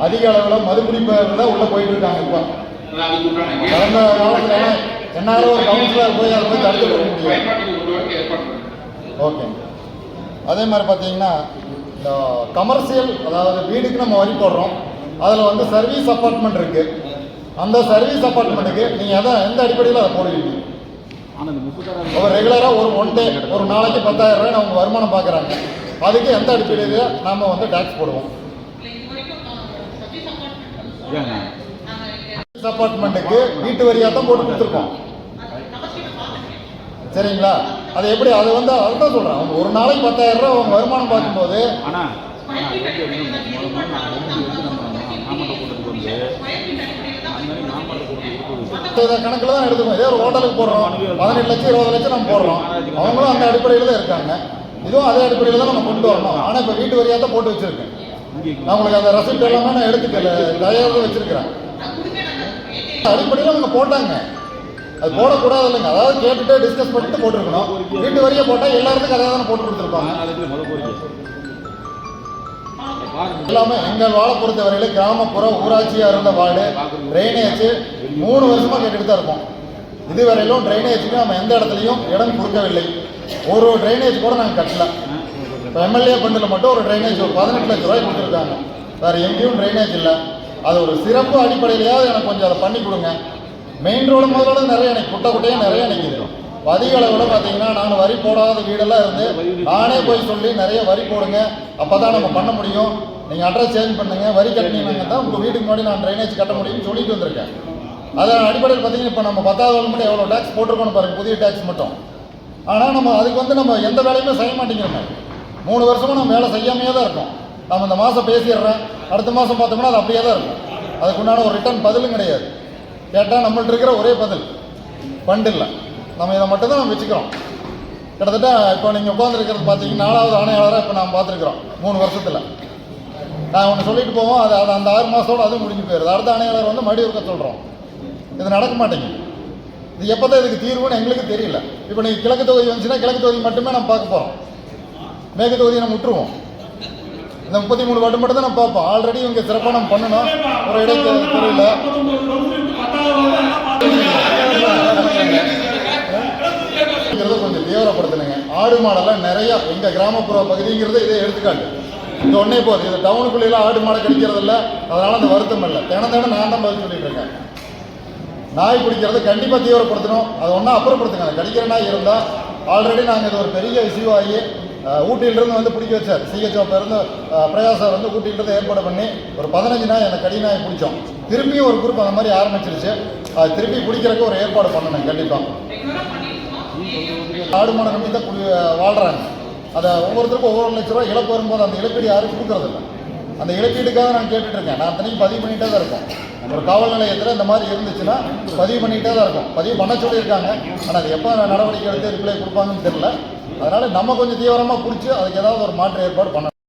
அதிக அளவில் மதுக்குடிப்பவர்கள் தான் உள்ளே போயிட்டு இருக்காங்க இப்போ. கடந்த காலத்தில் என்னால் ஒரு கவுன்சிலர் போய் அதை போய் தடுத்து கொடுக்க முடியும் ஓகே அதே மாதிரி பார்த்தீங்கன்னா இந்த கமர்ஷியல் அதாவது வீடுக்கு நம்ம வரி போடுறோம். அதில் வந்து சர்வீஸ் அப்பார்ட்மெண்ட் இருக்குது அந்த சர்வீஸ் அப்பார்ட்மெண்ட்டுக்கு நீங்கள் எதை எந்த அடிப்படையில் அதை போடுவீங்க? அவர் ரெகுலராக ஒரு ஒன் டே ஒரு நாளைக்கு பத்தாயிரம் ரூபாய் அவங்க வருமானம் பார்க்குறாங்க. அதுக்கு எந்த அடிப்படையில் நாம் வந்து டேக்ஸ் போடுவோம்? அப்பார்ட்மெண்ட்டுக்கு வீட்டு வரியாக தான் போட்டு கொடுத்துருக்கோம். சரிங்களா? அது எப்படி? அது வந்து அதுதான் சொல்கிறேன் அவங்க ஒரு நாளைக்கு பத்தாயிரம் ரூபாய் அவங்க வருமானம் பார்க்கும்போது ஆனா ஆனா அது வந்து இன்னும் முதல்ல நான் வந்து வந்து நம்ம மாமட்ட கூட்டத்துக்கு வந்து அந்த மாதிரி மாமட்ட கூட்டத்துக்கு இருக்குது இதை கணக்கில் தான் எடுத்துக்கணும். இதே ஒரு ஹோட்டலுக்கு போடுறோம். பதினெட்டு லட்சம் இருபது லட்சம் நம்ம போடுறோம். அவங்களும் அந்த அடிப்படையில் தான் இருக்காங்க. இதுவும் அதே அடிப்படையில் தான் நம்ம கொண்டு வரணும். ஆனால் இப்போ வீட்டு வரியாக தான் போட்டு வச்சிருக்கேன். நான் உங்களுக்கு அந்த ரசீப்ட் எல்லாமே நான் எடுத்துக்கல. தயாராக வச்சிருக்கிறேன். அடிப்படையில் அவங்க போட்டாங்க. அது போடக்கூடாது இல்லைங்க அதாவது கேட்டுட்டு டிஸ்கஸ் பண்ணிட்டு போட்டிருக்கணும். வீட்டு வரையே போட்டால் எல்லாருக்கும் கதையாக தானே போட்டு கொடுத்துருப்பாங்க. எல்லாமே எங்கள் வாழை பொறுத்த வரையில கிராமப்புற ஊராட்சியா இருந்த வார்டு ட்ரைனேஜ் மூணு வருஷமா கேட்டுட்டு தான் இருக்கோம் இதுவரையிலும் ட்ரைனேஜுக்கு நம்ம எந்த இடத்துலையும் இடம் கொடுக்கவில்லை. ஒரு ட்ரைனேஜ் கூட நாங்கள் கட்டல. இப்போ எம்எல்ஏ ஃபண்டில் மட்டும் ஒரு ட்ரைனேஜ் ஒரு பதினெட்டு லட்ச ரூபாய் கொடுத்துருக்காங்க. வேறு எங்கேயும் ட்ரைனேஜ் இல்லை. அது ஒரு சிறப்பு அடிப்படையிலையாவது எனக்கு கொஞ்சம் அதை பண்ணி கொடுங்க. மெயின் ரோடு முதலோட நிறைய எனக்கு குட்டை குட்டையாக நிறைய நிற்கிது அதிக அளவில் பார்த்தீங்கன்னா நான் வரி போடாத வீடெல்லாம் இருந்து நானே போய் சொல்லி நிறைய வரி போடுங்க. அப்போ தான் நம்ம பண்ண முடியும். நீங்கள் அட்ரஸ் சேஞ்ச் பண்ணுங்க. வரி கட்டினீங்கன்னா தான் உங்கள் வீட்டுக்கு முன்னாடி நான் ட்ரைனேஜ் கட்ட முடியும்னு சொல்லிட்டு வந்திருக்கேன். அதன் அடிப்படையில் பார்த்தீங்கன்னா இப்போ நம்ம பத்தாவது ஆள் மட்டும் எவ்வளோ டேக்ஸ் போட்டிருக்கோன்னு பாருங்கள் புதிய டேக்ஸ் மட்டும். ஆனால் நம்ம அதுக்கு வந்து நம்ம எந்த வேலையுமே செய்ய மாட்டேங்கிறோம். மூணு வருஷமும் நம்ம வேலை செய்யாமையே தான் இருக்கோம். நம்ம இந்த மாதம் பேசிடுறேன். அடுத்த மாதம் பார்த்தோம்னா அது அப்படியே தான் இருக்கும். அதுக்குண்டான ஒரு ரிட்டர்ன் பதிலும் கிடையாது. கேட்டால் நம்மள்ட்ட இருக்கிற ஒரே பதில். ஃபண்ட் இல்லை. நம்ம இதை மட்டும்தான் நம்ம வச்சுக்கிறோம். கிட்டத்தட்ட இப்போ நீங்கள் உட்காந்துருக்கிறது பார்த்தீங்கன்னா நாலாவது ஆணையாளராக இப்போ நாம் பார்த்துருக்குறோம். மூணு வருஷத்தில். நான் ஒன்று சொல்லிட்டு போவோம். அது அது அந்த ஆறு மாதத்தோடு அதுவும் முடிஞ்சு போயிடுது. அடுத்த ஆணையாளர் வந்து மறுபடியும் இருக்க சொல்கிறோம் இது நடக்க மாட்டேங்குது. இது எப்போ தான் இதுக்கு தீர்வுன்னு எங்களுக்கு தெரியல. இப்போ நீங்கள் கிழக்கு தொகுதி வந்துச்சுன்னா கிழக்கு தொகுதி மட்டுமே நம்ம பார்க்க போகிறோம் மேற்கு தொகுதியை நம்ம விட்டுருவோம். இந்த முப்பத்தி மூணு வார்டு மட்டும் தான் நான் பார்ப்போம். ஆல்ரெடி இவங்க சிறப்பாக நம்ம பண்ணணும் ஒரு இடைத்துறையில் இருக்கிறத கொஞ்சம் தீவிரப்படுத்தணுங்க ஆடு மாடெல்லாம் நிறையா எங்கள் கிராமப்புற பகுதிங்கிறது இதே எடுத்துக்காட்டு. இந்த ஒன்னே போகுது இது டவுனுக்குள்ளேலாம் ஆடு மாடை கிடைக்கிறதில்ல. அதனால அந்த வருத்தம் இல்லை. தினம் தினம் நான் தான் பதில் சொல்லிட்டு இருக்கேன். நாய் பிடிக்கிறத கண்டிப்பாக தீவிரப்படுத்தணும். அது ஒன்றா அப்புறப்படுத்துங்க. கடிக்கிற நாய் இருந்தால் ஆல்ரெடி நாங்கள் இது ஒரு பெரிய இஷ்யூ ஆகி ஊட்டியிலிருந்து வந்து பிடிக்க வச்சார். சிஹெச்ஓ இருந்து அஹ், பிரயாசா வந்து ஊட்டியிலிருந்து ஏற்பாடு பண்ணி ஒரு பதினஞ்சு நாள் அந்த கடி நாயை பிடிச்சோம். திரும்பியும் ஒரு குரூப் அந்த மாதிரி ஆரம்பிச்சிருச்சு. அது திருப்பி பிடிக்கிறதுக்கு ஒரு ஏற்பாடு பண்ணணும் கண்டிப்பாக ஆடு மாடு நம்பி தான் குடி வாழ்கிறாங்க அதை ஒவ்வொருத்தருக்கும் ஒவ்வொரு லட்ச ரூபா இழப்பு வரும்போது அந்த இழப்பீடு யாரும் கொடுக்கறதில்ல அந்த இழப்பீடுக்காக நான் கேட்டுட்ருக்கேன். நான் தனிக்கு பதிவு பண்ணிகிட்டே தான் இருக்கேன் ஒரு காவல் நிலையத்தில் இந்த மாதிரி இருந்துச்சுன்னா பதிவு பண்ணிகிட்டே தான் இருக்கும். பதிவு பண்ண சொல்லியிருக்காங்க. ஆனால் அது எப்போ நடவடிக்கை எடுத்து ரிப்ளை கொடுப்பாங்கன்னு தெரியல. அதனால் நம்ம கொஞ்சம் தீவிரமாக பிடிச்சி அதுக்கு ஏதாவது ஒரு மாற்று ஏற்பாடு பண்ணணும்.